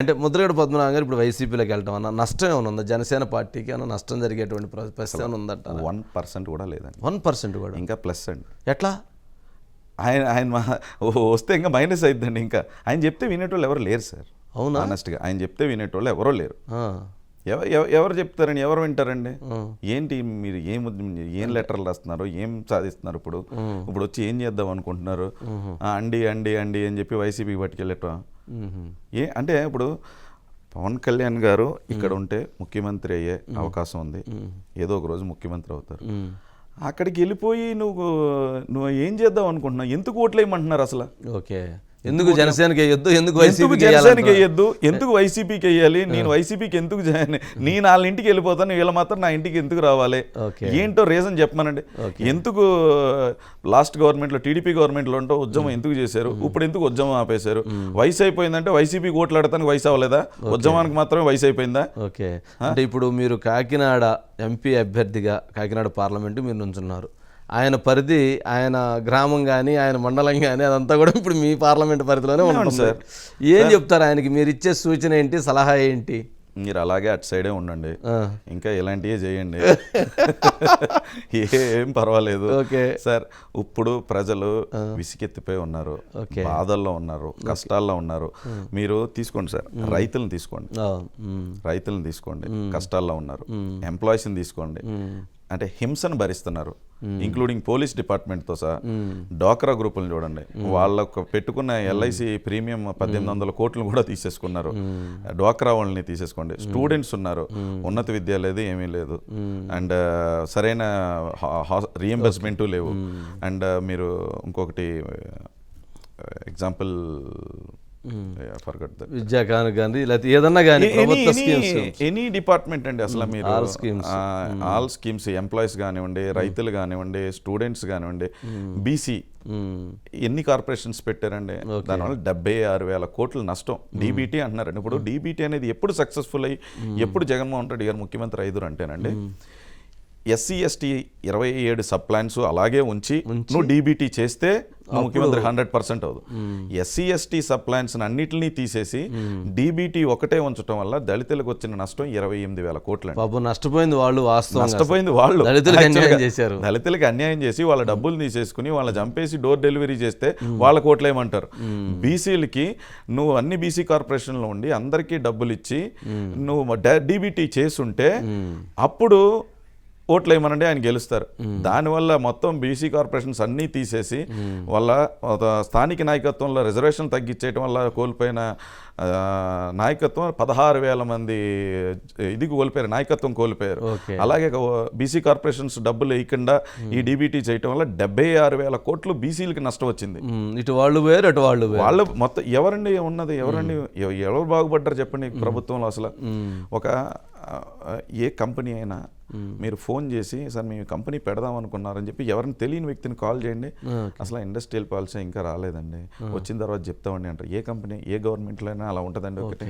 అంటే ముద్రగడ పద్మనాభం గారు ఇప్పుడు వైసీపీలోకి వెళ్ళటం అన్న నష్టం ఏమైనా ఉందా? జనసేన పార్టీకి ఏమైనా నష్టం జరిగేటువంటి ప్ర- పరిస్థితి ఏమైనా ఉందంట వన్ పర్సెంట్ కూడా లేదండి. వన్ పర్సెంట్ కూడా? ఇంకా ప్లస్ అండి. ఎట్లా? ఆయన ఆయన వస్తే ఇంకా మైనస్ అయిద్దండి ఇంకా. ఆయన చెప్తే వినేటోళ్ళు ఎవరు లేరు సార్. అవునా? ఆనెస్ట్గా ఆయన చెప్తే వినేటోళ్ళు ఎవరో లేరు. ఎవరు చెప్తారండి? ఎవరు వింటారండి. ఏంటి మీరు ఏం ఏం లెటర్లు రాస్తున్నారు? ఏం సాధిస్తున్నారు ఇప్పుడు? ఇప్పుడు వచ్చి ఏం చేద్దాం అనుకుంటున్నారు? అండి అండి అండి అని చెప్పి వైసీపీకి పట్టుకెళ్ళటం. ఏ అంటే ఇప్పుడు పవన్ కళ్యాణ్ గారు ఇక్కడ ఉంటే ముఖ్యమంత్రి అయ్యే అవకాశం ఉంది. ఏదో ఒక రోజు ముఖ్యమంత్రి అవుతారు. అక్కడికి వెళ్ళిపోయి నువ్వు నువ్వు ఏం చేద్దాం అనుకుంటున్నావు? ఎందుకు ఓట్లేయమంటున్నారు అసలు? ఓకే. ఎందుకు జనసేనకి వేయొద్దు? ఎందుకు ఎందుకు వైసీపీకి జనసేనకి? వేయద్దు? ఎందుకు వైసీపీకి వేయాలి? నేను వైసీపీకి ఎందుకు జాయిన్? నేను వాళ్ళ ఇంటికి వెళ్ళిపోతాను వీళ్ళ మాత్రం నా ఇంటికి ఎందుకు రావాలి. ఏంటో రీజన్ చెప్పమనండి. ఎందుకు లాస్ట్ గవర్నమెంట్లో టీడీపీ గవర్నమెంట్లో ఉంటో ఉద్యమం ఎందుకు చేశారు? ఇప్పుడు ఎందుకు ఉద్యమం ఆపేశారు? వయసు అయిపోయిందంటే వైసీపీకి ఓట్లు ఆడటానికి వయసు అవ్వలేదా? ఉద్యమానికి మాత్రమే వయసు అయిపోయిందా? ఓకే. అంటే ఇప్పుడు మీరు కాకినాడ ఎంపీ అభ్యర్థిగా కాకినాడ పార్లమెంటు మీరు నుంచున్నారు. ఆయన పరిధి ఆయన గ్రామం కానీ ఆయన మండలం కానీ అదంతా కూడా ఇప్పుడు మీ పార్లమెంట్ పరిధిలోనే ఉంటుంది. సార్. ఏం చెప్తారు ఆయనకి? మీరు ఇచ్చే సూచన ఏంటి? సలహా ఏంటి? మీరు అలాగే అటు సైడే ఉండండి. ఇంకా ఇలాంటివే చేయండి. ఏం పర్వాలేదు. ఓకే. సార్ ఇప్పుడు ప్రజలు విసిగెత్తిపోయి ఉన్నారు. బాధల్లో ఉన్నారు. కష్టాల్లో ఉన్నారు. మీరు తీసుకోండి సార్. రైతులను తీసుకోండి. రైతులను తీసుకోండి. కష్టాల్లో ఉన్నారు. ఎంప్లాయీస్ని తీసుకోండి. అంటే హింసను భరిస్తున్నారు. ఇంక్లూడింగ్ పోలీస్ డిపార్ట్మెంట్తో సహా డాక్రా గ్రూపులను చూడండి. వాళ్ళకు పెట్టుకున్న ఎల్ఐసి ప్రీమియం పద్దెనిమిది వందల కోట్లు కూడా తీసేసుకున్నారు. డ్వాక్రా వాళ్ళని తీసేసుకోండి. స్టూడెంట్స్ ఉన్నారు. ఉన్నత విద్య లేదు ఏమీ లేదు. అండ్ సరైన రీఎంబర్స్మెంటు లేవు. అండ్ మీరు ఇంకొకటి ఎగ్జాంపుల్ ఫర్గట్ దట్ విద్యా కాను లేకపోతే ఏదన్నా కానీ స్కీమ్స్ ఎనీ డిపార్ట్మెంట్ అండి అసలు మీరు all schemes. All schemes employees కానివ్వండి రైతులు కానివ్వండి స్టూడెంట్స్ కానివ్వండి బీసీ ఎన్ని కార్పొరేషన్స్ పెట్టారండి? దానివల్ల డెబ్బై ఆరు వేల కోట్ల నష్టం. డీబీటీ అంటున్నారండి ఇప్పుడు డీబీటీ అనేది ఎప్పుడు సక్సెస్ఫుల్ అయ్యి ఎప్పుడు జగన్మోహన్ రెడ్డి గారు ముఖ్యమంత్రి ఐదురు అంటేనండి ఎస్సీ ఎస్టీ ఇరవై ఏడు సబ్ ప్లాన్స్ అలాగే ఉంచి నువ్వు డీబీటీ చేస్తే ముఖ్యమంత్రి హండ్రెడ్ పర్సెంట్ అవుదు ఎస్సీ ఎస్టీ సబ్ ప్లాన్స్ అన్నిటిని తీసేసి డీబీటీ ఒకటే ఉంచడం వల్ల దళితులకు వచ్చిన నష్టం ఇరవై ఎనిమిది వేల కోట్లు పాపం నష్టపోయింది వాళ్ళు వాస్తవం నష్టపోయింది వాళ్ళు. చేశారు. దళితులకు అన్యాయం చేసి వాళ్ళ డబ్బులు తీసేసుకుని వాళ్ళ చంపేసి డోర్ డెలివరీ చేస్తే వాళ్ళ కోట్లేమంటారు బీసీలకి నువ్వు అన్ని బీసీ కార్పొరేషన్లో ఉండి అందరికీ డబ్బులు ఇచ్చి నువ్వు డీబీటీ చేసుంటే అప్పుడు ఓట్లు వేయమనండి ఆయన గెలుస్తారు. దానివల్ల మొత్తం బీసీ కార్పొరేషన్స్ అన్నీ తీసేసి వాళ్ళ ఒక స్థానిక నాయకత్వంలో రిజర్వేషన్ తగ్గించేయటం వల్ల కోల్పోయిన నాయకత్వం పదహారు వేల మంది ఇది కోల్పోయారు నాయకత్వం కోల్పోయారు. అలాగే బీసీ కార్పొరేషన్స్ డబ్బులు వేయకుండా ఈ డీబీటీ చేయటం వల్ల డెబ్బై ఆరు వేల కోట్లు బీసీలకి నష్టం వచ్చింది. ఇటు వాళ్ళు వేరు అటు వాళ్ళు వాళ్ళు మొత్తం ఎవరండి ఉన్నది ఎవరండి ఎవ- ఎవరు బాగుపడ్డారు చెప్పండి ప్రభుత్వంలో అసలు? ఒక ఏ కంపెనీ అయినా మీరు ఫోన్ చేసి సార్ మేము కంపెనీ పెడదాం అనుకున్నారని చెప్పి ఎవరిని తెలియని వ్యక్తిని కాల్ చేయండి. అసలు ఇండస్ట్రియల్ పాలసీ ఇంకా రాలేదండి. వచ్చిన తర్వాత చెప్తామండి అంటారు. ఏ కంపెనీ ఏ గవర్నమెంట్లో అయినా అలా ఉంటుందండి ఒకటి.